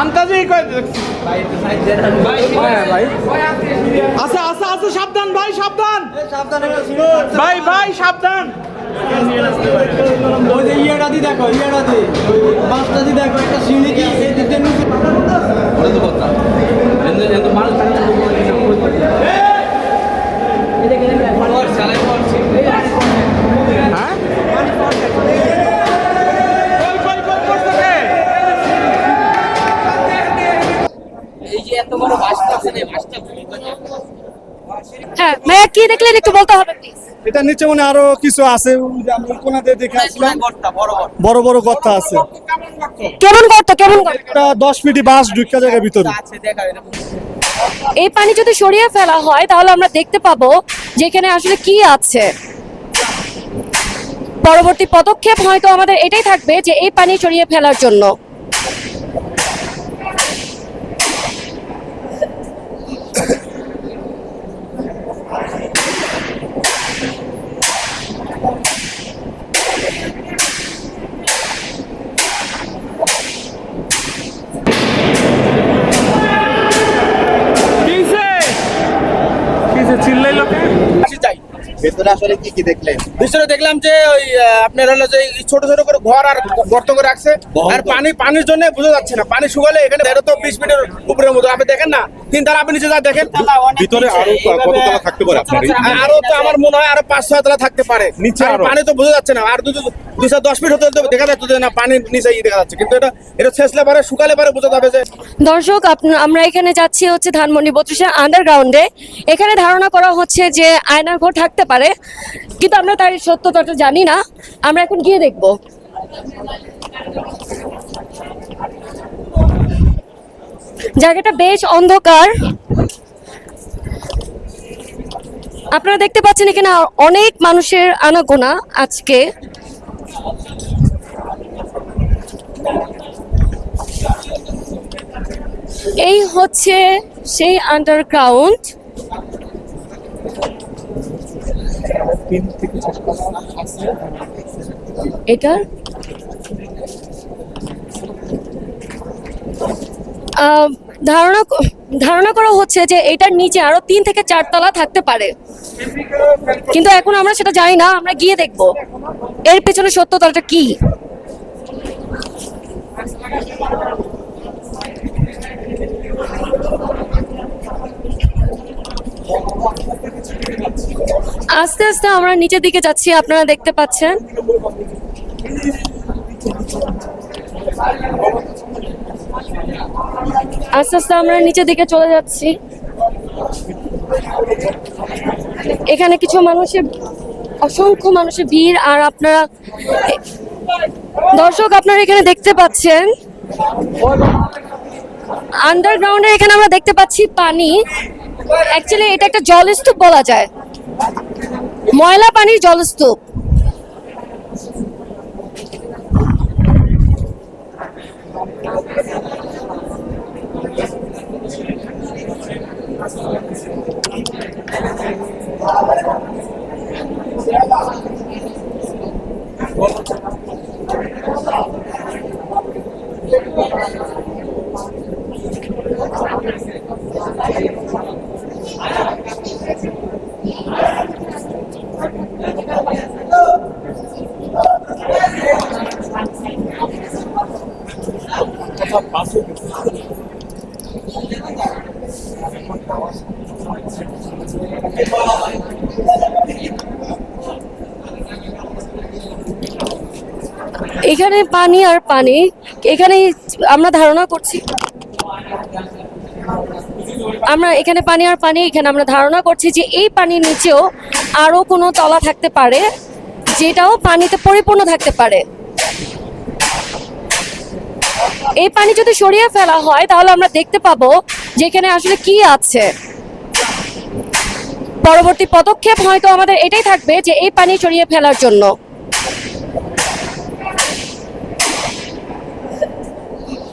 আন্তাজেই কয় ভাই হ্যাঁ সাবধান ভাই সাবধান ভাই ভাই সাবধান ওই যে ইয়েটা দি দেখো ইয়েটা দি বাসটা দি দেখো একটা সিঁড়ি কি এই দিকটা নিচে কথা এন্ড এন্ড মানুষ চালাই পড়ছে হ্যাঁ কই কই কই করতেছে এই যে এত বড় না হ্যাঁ ভাইয়া কি দেখলেন একটু বলতে হবে প্লিজ এটা নিচে মানে আরও কিছু আছে আমি কোনাতে দেখে আসলাম। বড় বড় বড় আছে। কেমন কেমন এটা ফিটি বাস ঢুকা জায়গার ভিতরে। এই পানি যদি সরিয়ে ফেলা হয় তাহলে আমরা দেখতে পাবো যে এখানে আসলে কি আছে। পরবর্তী পদক্ষেপ হয়তো আমাদের এটাই থাকবে যে এই পানি সরিয়ে ফেলার জন্য। কিসে কিসে চিল্লাই লোকে চাই ভেতরে আসলে কি কি দেখলেন? ভিতরে দেখলাম যে ওই আপনার হলো যে ছোট ছোট করে ঘর আর গর্ত করে রাখছে। আর পানি পানির জন্য বোঝা যাচ্ছে না। পানি শুকালে এখানে তো বিশ মিটার উপরের মতো। আপনি দেখেন না? তিন তারা আপনি নিচে যা দেখেন। ভিতরে আরও কত থাকতে পারে আপনার? আরও তো আমার মনে হয় আরও পাঁচ ছয় তলা থাকতে পারে। নিচে পানি তো বোঝা যাচ্ছে না। আর দুটো দুশো দশ ফিট হতে হতে দেখা যাচ্ছে না পানির নিচে দেখা যাচ্ছে। কিন্তু এটা এটা ছেঁচলে পারে শুকালে পারে বোঝা যাবে যে দর্শক আমরা এখানে যাচ্ছি হচ্ছে ধানমন্ডি বত্রিশের আন্ডারগ্রাউন্ডে এখানে ধারণা করা হচ্ছে যে আয়নার ঘর থাকতে পারে। কিন্তু আমরা তার সত্যতাটা জানি না। আমরা এখন গিয়ে দেখব। জায়গাটা বেশ অন্ধকার। আপনারা দেখতে পাচ্ছেন এখানে অনেক মানুষের আনাগোনা আজকে। এই হচ্ছে সেই আন্ডারগ্রাউন্ড এটা আহ, ধারণা ধারণা করা হচ্ছে যে এটার নিচে আরও তিন থেকে চার তলা থাকতে পারে। কিন্তু এখন আমরা সেটা জানি না আমরা গিয়ে দেখব। এর পেছনে সত্যতাটা কি? আস্তে আস্তে আমরা নিচের দিকে যাচ্ছি, আপনারা দেখতে পাচ্ছেন। আস্তে আস্তে আমরা নিচের দিকে চলে যাচ্ছি। এখানে কিছু মানুষের, অসংখ্য মানুষের ভিড়, আর আপনারা, দর্শক আপনারা এখানে দেখতে পাচ্ছেন। আন্ডারগ্রাউন্ডে এখানে আমরা দেখতে পাচ্ছি পানি। অ্যাকচুয়ালি এটা একটা জলস্তূপ বলা যায়। ময়লা পানির জলস্তূপ। এখানে পানি আর পানি। এখানে আমরা ধারণা করছি, আমরা এখানে পানি আর পানি, এখানে আমরা ধারণা করছি যে এই পানির নিচেও আরও কোনো তলা থাকতে পারে, যেটাও পানিতে পরিপূর্ণ থাকতে পারে। এই পানি যদি সরিয়ে ফেলা হয়, তাহলে আমরা দেখতে পাবো যে এখানে আসলে কি আছে। পরবর্তী পদক্ষেপ হয়তো আমাদের এটাই থাকবে যে এই পানি সরিয়ে ফেলার জন্য।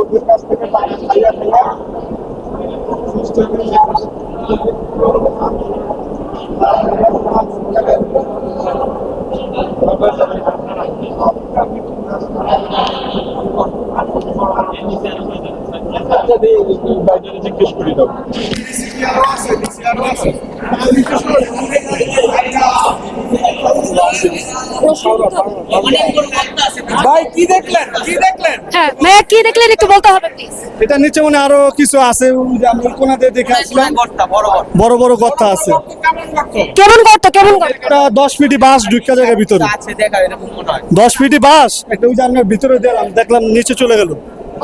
ওদের কাছ থেকে পানি খাইয়া খাইয়া জিজ্ঞেস করি দাও। একটু বলতে হবে প্লিজ এটা নিচে মানে আরও কিছু আছে ওই যে আমরা কোনাতে দেখে আসলাম। বড় বড় গর্ত আছে। কেমন গর্ত? কেমন একটা দশ ফিটি বাস ঢুকা জায়গার ভিতরে। আছে দেখা এরকম মনে হয় দশ ফিটি বাস একটা ওই যে আমরা ভিতরে দিলাম দেখলাম নিচে চলে গেল।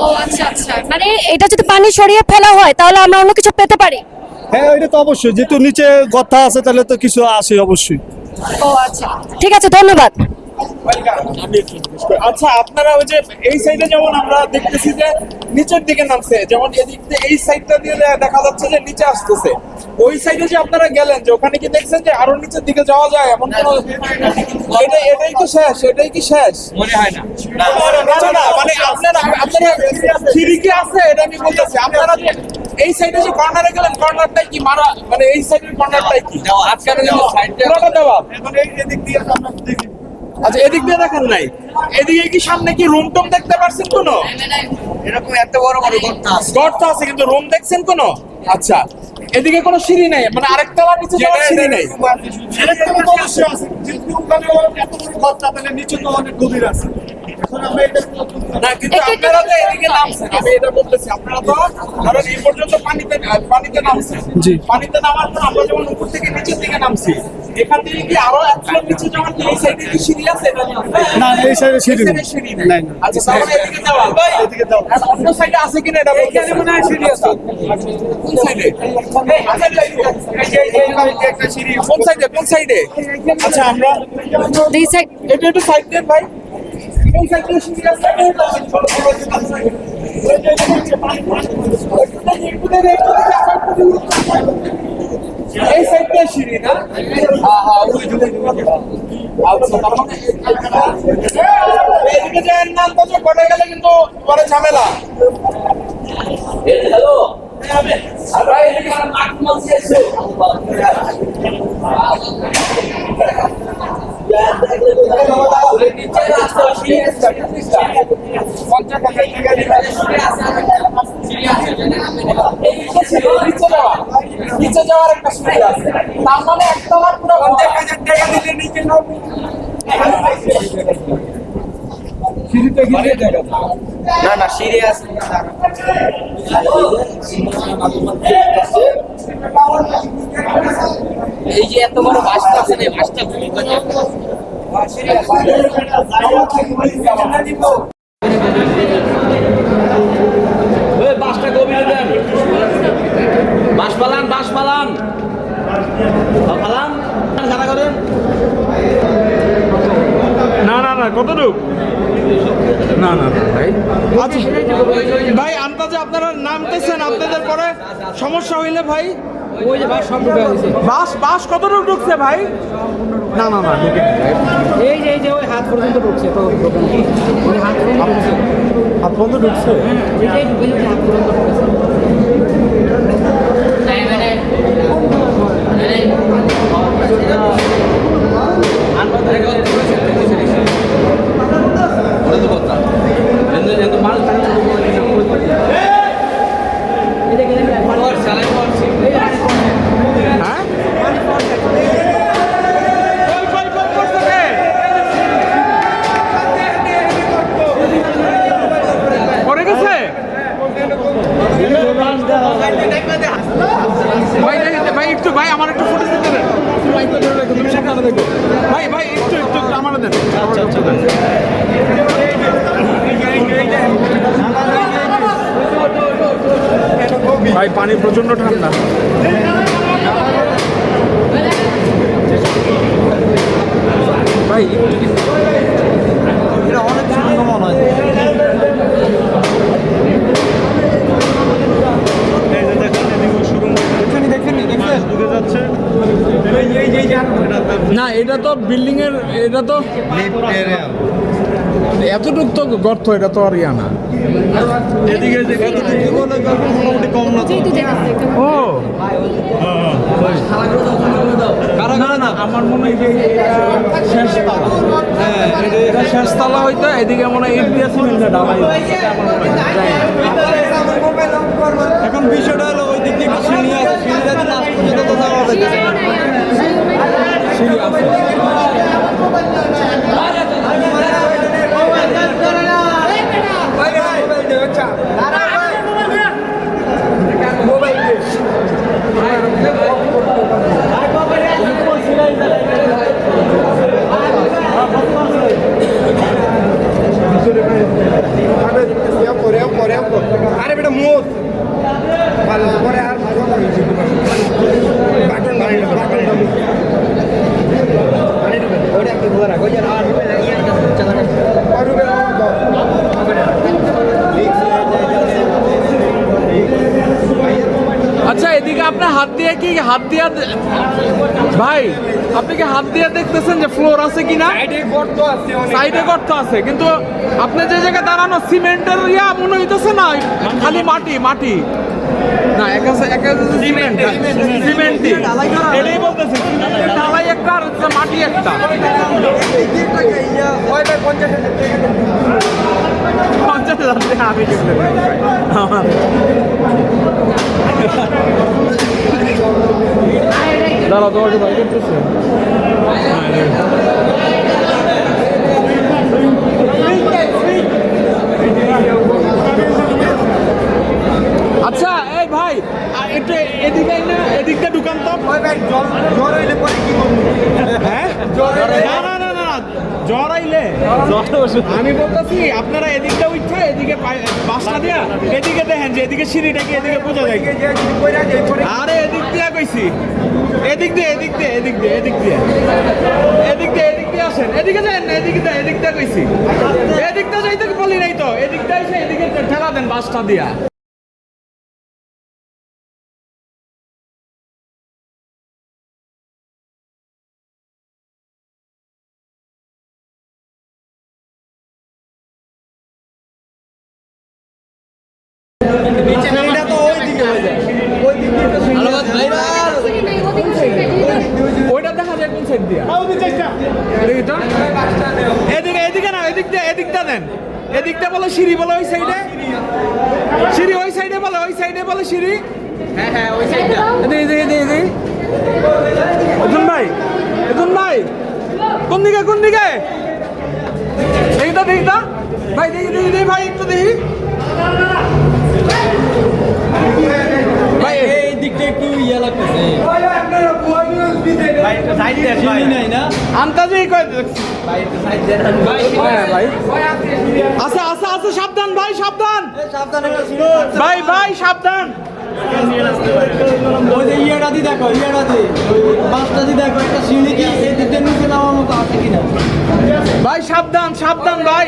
ও আচ্ছা আচ্ছা। মানে এটা যদি পানি সরিয়ে ফেলা হয় তাহলে আমরা অন্য কিছু পেতে পারি? হ্যাঁ ওইটা তো অবশ্যই। যেহেতু নিচে গর্ত আছে তাহলে তো কিছু আছে অবশ্যই। ও আচ্ছা। ঠিক আছে ধন্যবাদ। আচ্ছা আপনারা ওই যে এই সাইডে যেমন আমরা দেখতেছি যে নিচের দিকে নামছে যেমন এদিক দিয়ে এই সাইডটা দিয়ে দেখা যাচ্ছে যে নিচে আসতেছে। ওই সাইডে যে আপনারা গেলেন যে ওখানে কি দেখছেন যে আরও নিচের দিকে যাওয়া যায়? এমন কোন এটা এটাই কি শেষ এটাই কি শেষ? মনে হয় না। মানে আপনারা আপনারা সিঁড়ি আছে এটা আমি বলতেছি। আপনারা যে এই সাইডে যে কর্নারে গেলেন কর্নারটাই কি মারা মানে এই সাইডের কর্নারটাই কি? দেওয়া আটকানো কিন্তু সাইড পুরোটা দেওয়া। এখন এই এদিক দিয়ে আমরা দেখি। আচ্ছা এদিক দিয়ে দেখেন নাই। এদিকে কি সামনে কি রুম টুম দেখতে পারছেন কোনো? এরকম এত বড় বড় গর্ত আছে। গর্ত আছে কিন্তু রুম দেখছেন কোনো? আচ্ছা এদিকে কোনো সিঁড়ি নাই মানে আরেক তলার নিচে যাওয়ার সিঁড়ি নাই। সেটা তো অবশ্যই আছে। যেহেতু ওখানে এত বড় গর্ত তাহলে নিচে তো অনেক গভীর আছে। এখন আমরা এটা না কিন্তু আপনারা তো এদিকে নামছেন আমি এটা বলতেছি আপনারা তো ধরেন এই পর্যন্ত পানিতে পানিতে নামছেন। জি। পানিতে নামার পর আমরা যেমন উপর থেকে নিচের দিকে নামছি এখান থেকে কি আরও এক ফ্লোর নিচে যাওয়ার এই সাইডে কি সিঁড়ি আছে এটা না, না, এই এ সিঁড়ি নেই। এই নাই। আচ্ছা তাহলে এদিকে দেওয়াল এদিকে দেওয়াল আর অন্য সাইডে আছে কিনা এটা এখানে মনে হয় সিঁড়ি আছে কোন সাইডে আচ্ছা এই যে এই একটা সিঁড়ি কোন সাইডে কোন সাইডে আচ্ছা আমরা এই সাইড এটা একটু সাইড দেন ভাই কোন সাইডে সিঁড়ি আছে এই সাইডটা সিঁড়ি না? হ্যাঁ হ্যাঁ ওই দিকে আচ্ছা তার মানে এদিকে যান না তো পড়ে গেলে কিন্তু পরে ঝামেলা। হ্যালো পঞ্চাশ টাকা নিচে যাওয়ার একটা সুবিধা আছে। তার মানে একতলার পুরো পঞ্চাশ হাজার টাকা দিলে নিচে নামবে না না সিঁড়ি আছে। এই যে এত বড় বাসটা আছে না বাসটা তুমি বাসটা গভীরে দেন বাস পালান বাস পালান পালান জানা করেন না না না কতটুক? না না ভাই। আচ্ছা ভাই আন্দাজে আপনারা নামতেছেন আপনাদের পরে সমস্যা হইলে ভাই। ওই যে বাস বাস বাস কতটুক ঢুকছে ভাই? না না না এই যে এই যে ওই হাত পর্যন্ত ঢুকছে তো ওই পর্যন্ত ঢুকছে। হাত পর্যন্ত ঢুকছে। ভাই ভাই একটু একটু আমার দেন। আচ্ছা আচ্ছা ভাই পানি প্রচণ্ড ঠান্ডা। ভাই এটা অনেক দেখেন যাচ্ছে। না এটা তো বিল্ডিং এর এটা তো এতটুক তো গর্ত এটা তো আর ইয়া না। এদিকে যে এতটুকু বলে মোটামুটি কম না তো? ও। আমার মনে হয় যে এটা শেষতলা হ্যাঁ এটা হইতো এদিকে মনে হয়। এখন বিষয়টা হলো দিক থেকে সিঁড়ি আছে সিঁড়ি যাতে আরে বেটা মোট ভালো পরে আর বাটন মারিল বাটনটা মুখ আচ্ছা এদিকে আপনার হাত দিয়ে কি হাত দিয়ে দে- ভাই আপনি কি হাত দিয়ে দেখতেছেন যে ফ্লোর আছে কিনা? সাইডে গর্ত আছে কিন্তু আপনি যে জায়গায় দাঁড়ানো সিমেন্টের ইয়া মনে হইতেছে না খালি মাটি। মাটি না এক আছে এক আছে সিমেন্ট সিমেন্টই। এটাই বলতেছি ঢালাই একটা আর হচ্ছে মাটি একটা। পঞ্চাশ হাজার আমি দাঁড়া তোমাকে ভাই করতেছে আচ্ছা এই ভাই এদিকে না এদিকটা ঢুকান তো। হ্যাঁ? না না না না জ্বর আইলে আমি বলতেছি আপনারা এদিকটা উঠছে এদিকে বাসটা দিয়া এদিকে দেখেন যে এদিকে সিঁড়িটা কি এদিকে বোঝা যায় আরে এদিক দিয়ে কইছি এদিক দিয়ে এদিক দিয়ে এদিক দিয়ে এদিক দিয়ে। এদিক দিয়ে এদিক দিয়ে আসেন। এদিকে যান না এদিক এদিক দিয়ে কইছি। এদিক দিয়ে যাইতে বলি নাই তো। এদিক দিয়ে এদিকে ঠেলা দেন বাসটা দিয়া। সাইড দিয়া। তো। এদিকে এদিকে না এদিক দিয়ে এদিক দেন। এদিকটা বলে সিঁড়ি বলে ওই সাইডে। সিঁড়ি ওই সাইডে বলে ওই সাইডে বলে সিঁড়ি। হ্যাঁ হ্যাঁ ওই সাইডে এদিকে ভাই এদুন ভাই। কোন দিকে কোন দিকে? দেখি তো দেখি তো। ভাই দেখি দেখি দেখি ভাই একটু দেখি। ভাই একটু ইয়া লাগতেছে। হ্যাঁ আচ্ছা আচ্ছা আচ্ছা সাবধান ভাই সাবধান। ভাই ভাই সাবধান। ওই যে ইয়েটা দি দেখো ইয়েটা দি। বাসটা দি দেখো একটা সিঁড়ি কি এই নিচে নামার মতো আছে কিনা? ভাই সাবধান সাবধান ভাই।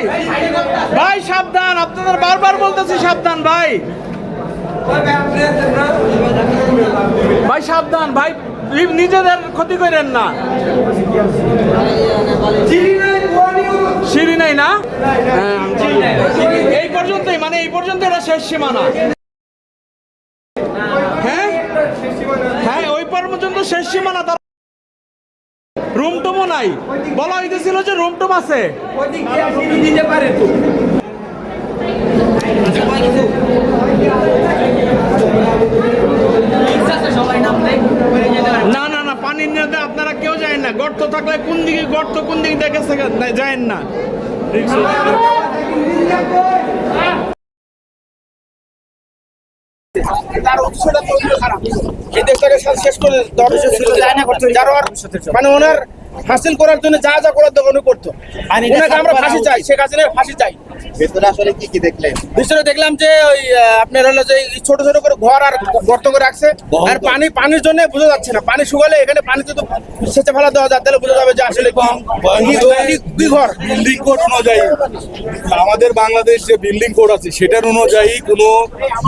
ভাই সাবধান আপনাদের বারবার বলতেছি সাবধান ভাই। ভাই, সাবধান, ভাই নিজেদের ক্ষতি করেন না। সিঁড়ি নাই না? এই পর্যন্তই মানে এই পর্যন্ত এটা শেষ সীমানা। হ্যাঁ? হ্যাঁ ওই পর্যন্ত শেষ সীমানা, তার রুম টুমও নাই। বলা হইতেছিল যে রুম টুম আছে। না না না পানির নিয়ে আপনারা কেউ যায় না। গর্ত থাকলে কোন দিকে গর্ত কোন দিকে দেখে যায় না। তার উদ্দেশ্যটা তো খারাপ। এই দেশটাকে শেষ করে যার মানে ওনার হাসিল করার জন্য যা যা করার দরকার উনি করতো। আমরা ফাঁসি চাই শেখ হাসিনার ফাঁসি চাই। ভেতরে আসলে কি কি দেখলেন? ভিতরে দেখলাম যে ওই আপনার হলো যে ছোট ছোট করে ঘর আর গর্ত করে রাখছে। আর পানি পানির জন্য বোঝা যাচ্ছে না। পানি শুকালে এখানে পানিতে তো সেচে ফেলা দেওয়া যায় তাহলে বোঝা যাবে যে আসলে কি ঘর। বিল্ডিং কোড অনুযায়ী আমাদের বাংলাদেশ যে বিল্ডিং কোড আছে সেটার অনুযায়ী কোনো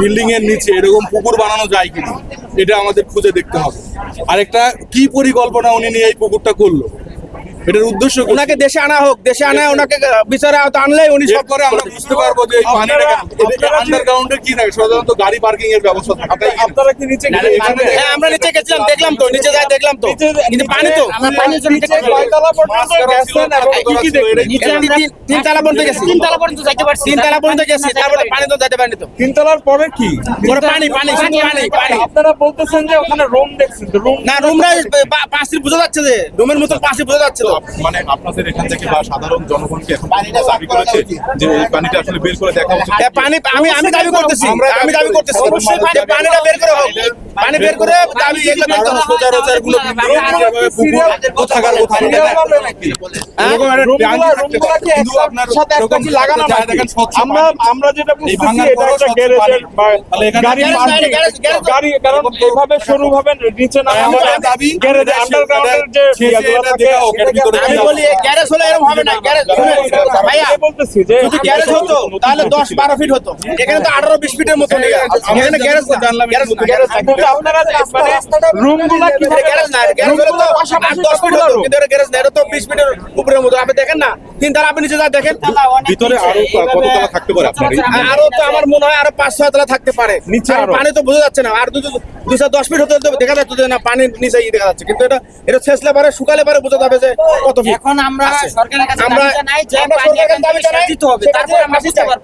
বিল্ডিং এর নিচে এরকম পুকুর বানানো যায় কিনা এটা আমাদের খুঁজে দেখতে হবে। আরেকটা কি পরিকল্পনা উনি নিয়ে এই পুকুরটা করল? এটার উদ্দেশ্য ওনাকে দেশে আনা হোক দেশে আনা ওনাকে বিচারে আওতা উনি সব এরপরে আমরা বুঝতে পারব যে এই পানিটা আন্ডারগ্রাউন্ডে কি থাকে? সাধারণত গাড়ি পার্কিং এর ব্যবস্থা থাকে। আপনারা কি নিচে হ্যাঁ আমরা নিচে গেছিলাম দেখলাম তো নিচে যাই দেখলাম তো। কিন্তু পানি তো। নিচে কয়তলা পর্যন্ত গেছেন কি কি দেখলেন নিচে তিন- তিন তালা পর্যন্ত গেছি। তিন তালা পর্যন্ত যাইতে পারছি। তিন তালা পর্যন্ত গেছি তারপরে পানি তো যাইতে পারিনি তো। তিনতলার পরে কি? পরে পানি পানি পানি পানি। আপনারা বলতেছেন যে ওখানে রুম দেখছেন তো রুম না রুমরা বোঝা যাচ্ছে যে রুমের মতো পাঁচটি বোঝা যাচ্ছে তো। মানে আপনাদের এখান থেকে বা সাধারণ জনগণকে এখন দাবি করেছে যে এই পানিটা আসলে বের করে দেখা উচিত পানি আমি আমি দাবি করতেছি আমরা আমি দাবি করতেছি অবশ্যই পানিটা বের করে হোক পানি বের করে দাবি এগুলো। গুলো কোথাকার এরকম একটা থাকতে কিন্তু আপনার সাথে একটা কি লাগানো আমরা আমরা যেটা বুঝতেছি এটা একটা গ্যারেজের পানি। বা তাহলে এখানে গাড়ি পার্কিং নাই, গ্যারেজ- গ্যারেজ নাই। গাড়ি কারণ এভাবে শুরু হবে নিচে না আমাদের দাবি গ্যারেজ আন্ডারগ্রাউন্ডের যে শেষে ইয়াগুলো এটা থাকে, দেখা হোক, এর ভিতরে আমি বলি গ্যারেজ হলে এরকম হবে না গ্যারেজ ভাইয়া বলতেছি যে যদি গ্যারেজ হতো তাহলে দশ বারো ফিট হতো। এখানে তো আঠারো বিশ ফিটের মতো নেই এখানে গ্যারেজ না। গ্যারেজ গ্যারেজ আপনারা মানে রুমগুলা কি গ্যারেজ না? গ্যারেজ হলে তো আট দশ ফিট হতো। কিন্তু এটা গ্যারেজ না এটা তো বিশ ফিটের উপরের মতো। আপনি দেখেন না? তিন তালা আপনি নিচে যা দেখেন। ভিতরে আরও কততলা থাকতে পারে আপনার? আরও তো আমার মনে হয় আরও পাঁচ ছয় তলা থাকতে পারে। নিচে পানি তো বোঝা যাচ্ছে না। আর দুশো দুশো দশ ফিট হতে দেখা যাচ্ছে যে না পানির নিচে দেখা যাচ্ছে। কিন্তু এটা এটা ছেঁচলে পারে শুকালে পারে বোঝা যাবে যে কত ফিট এখন আমরা সরকারের কাছে যে পানি এখন দিতে হবে তারপর আমরা বুঝতে পারব।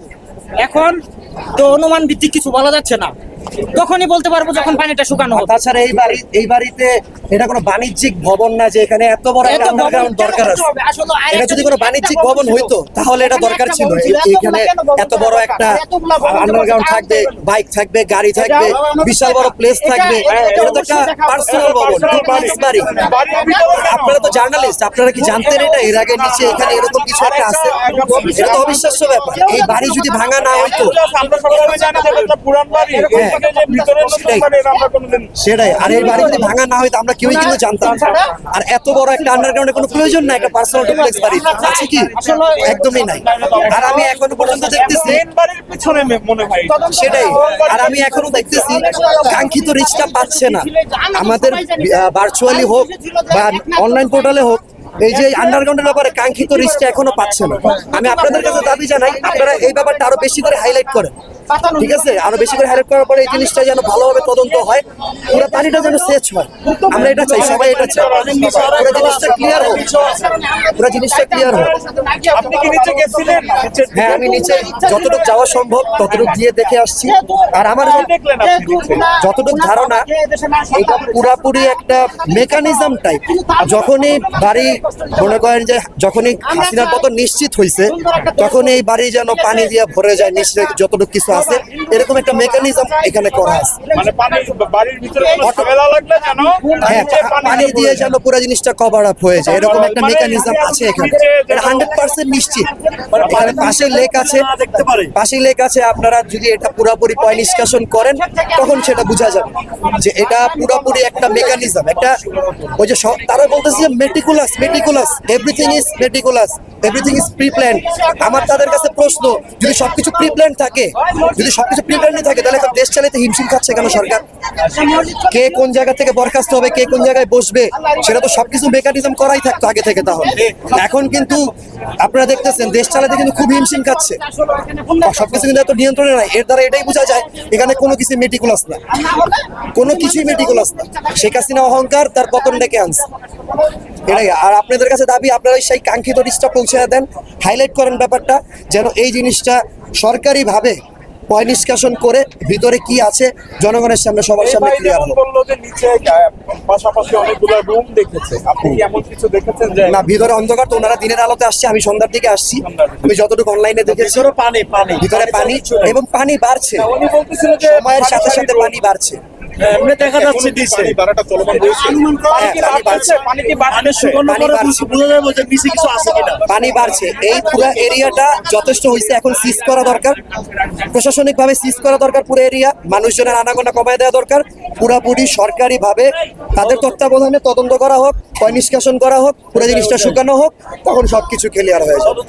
এখন তো অনুমান ভিত্তিক কিছু বলা যাচ্ছে না। তখনই বলতে পারব যখন পানিটা শুকানো হবে। তাছাড়া এই বাড়ি এই বাড়িতে এটা কোনো বাণিজ্যিক ভবন না যে এখানে এত বড় একটা আন্ডারগ্রাউন্ড দরকার আছে? এটা যদি কোনো বাণিজ্যিক ভবন। হইতো তাহলে এটা দরকার ছিল ভবন এত বড় একটা আন্ডারগ্রাউন্ড থাকবে বাইক থাকবে গাড়ি থাকবে বিশাল বড় প্লেস থাকবে। এটা তো একটা পার্সোনাল ভবন duplex বাড়ি। বাড়ির ভিতরে কেন? আপনারা তো জার্নালিস্ট আপনারা কি জানতেন এটা? এর আগে নিচে এখানে এরকম কিছু একটা আছে। এটা তো অবিশ্বাস্য ব্যাপার। এই বাড়ি যদি ভাঙা না হইতো আমরা সবাই জানি যে এটা পুরান বাড়ি। নতুন সেটাই। আর এই বাড়ি যদি ভাঙা না হইতো আমরা কেউই কিন্তু জানতাম না। আর এত বড় একটা আন্ডারগ্রাউন্ডে কোনো প্রয়োজন নাই একটা পার্সোনাল ডুপ্লেক্স বাড়ি। আছে কি? একদমই নাই। আর আমি এখনও পর্যন্ত দেখতেছি মনে সেটাই। আর আমি এখনও দেখতেছি কাঙ্ক্ষিত রিচটা পাচ্ছে না। আমাদের ভার্চুয়ালি হোক বা অনলাইন পোর্টালে হোক এই যে আন্ডারগ্রাউন্ডের ব্যাপারে কাঙ্ক্ষিত রিচটা এখনও পাচ্ছে না। আমি আপনাদের কাছে দাবি জানাই আপনারা এই ব্যাপারটা আরও বেশি করে হাইলাইট করেন। ঠিক আছে আরও বেশি করে হাইলাইট করার পরে এই জিনিসটা যেন ভালোভাবে তদন্ত হয় পুরো পানিটা যেন সেচ হয়। আমরা এটা চাই সবাই এটা চাই। পুরো জিনিসটা ক্লিয়ার হোক পুরো জিনিসটা ক্লিয়ার হোক। আপনি কি নিচে গেছিলেন? হ্যাঁ আমি নিচে যতটুকু যাওয়া সম্ভব ততটুকু গিয়ে দেখে আসছি। আর আমার? যতটুকু ধারণা এটা পুরাপুরি একটা মেকানিজম টাইপ যখনই বাড়ি মনে করেন যে যখনই হাসিনার পতন নিশ্চিত হয়েছে তখন এই বাড়ি যেন পানি দিয়ে ভরে যায় নিশ্চয় যতটুকু কিছু আছে এরকম একটা মেকানিজম এখানে করা আছে। মানে পানি বাড়ির ভিতরে কোনো ঝামেলা লাগলে যেন হ্যাঁ পানি দিয়ে পড়ে যেন পুরো জিনিসটা কভার আপ হয়ে যায় এরকম একটা মানে মেকানিজম আছে এখানে। এটা হান্ড্রেড পার্সেন্ট নিশ্চিত। এখানে পাশে লেক আছে পাশে লেক আছে আপনারা যদি এটা পুরোপুরি পয় নিষ্কাশন করেন তখন সেটা বোঝা যাবে যে এটা পুরোপুরি একটা মেকানিজম একটা ওই যে সব- তারা বলতেছে যে meticulous meticulous everything is meticulous everything is pre plan আমার তাদের কাছে প্রশ্ন যদি সবকিছু প্রি প্ল্যান থাকে যদি সবকিছু প্রি প্ল্যান থাকে, তাহলে দেশ চালাতে হিমশিম খাচ্ছে কেন সরকার? কে কোন জায়গা থেকে বরখাস্ত হবে, কে কোন জায়গায় বসবে, সেটা তো সবকিছু মেকানিজম করাই থাকতো আগে থেকে তাহলে। এখন কিন্তু আপনারা দেখতেছেন, দেশ চালাতে কিন্তু খুব হিমশিম খাচ্ছে। সবকিছু কিন্তু এত নিয়ন্ত্রণে নাই। এর দ্বারা এটাই বোঝা যায়, এখানে কোনো কিছু মেটিকুলাস না। কোনো কিছুই মেটিকুলাস না। শেখ হাসিনা অহংকার, তার পতন ডেকে আনছে। এটাই। আর আপনাদের কাছে দাবি, আপনারা সেই কাঙ্ক্ষিত রিচটা পৌঁছে দেন। হাইলাইট করেন ব্যাপারটা, যেন এই জিনিসটা সরকারিভাবে পয় নিষ্কাশন করে ভিতরে কি আছে জনগণের সামনে সবার সামনে ক্লিয়ার যেমন বলল যে নিচে পাশাপাশি অনেকগুলো রুম দেখেছে। আপনি কি এমন কিছু দেখেছেন যে না ভিতরে অন্ধকার তো ওনারা দিনের আলোতে আসছে আমি সন্ধ্যার দিকে আসছি। আমি যতটুকু অনলাইনে দেখেছি পানি পানি। ভিতরে পানি এবং পানি বাড়ছে। উনি বলতেছিল যে সময়ের সাথে সাথে পানি বাড়ছে। এমনি দেখা যাচ্ছে নিচে পানি বাড়াটা চলমান রয়েছে পানি কি পানি বাড়ছে? পানি এই পুরো এরিয়াটা যথেষ্ট হয়েছে এখন সিজ করা দরকার। প্রশাসনিক ভাবে সিজ করা দরকার পুরো এরিয়া মানুষজনের আনাগোনা কমায় দেওয়া দরকার। পুরাপুরি সরকারি ভাবে তাদের তত্ত্বাবধানে তদন্ত করা হোক নিষ্কাশন করা হোক পুরো জিনিসটা শুকানো হোক তখন সবকিছু ক্লিয়ার হয়ে যাবে।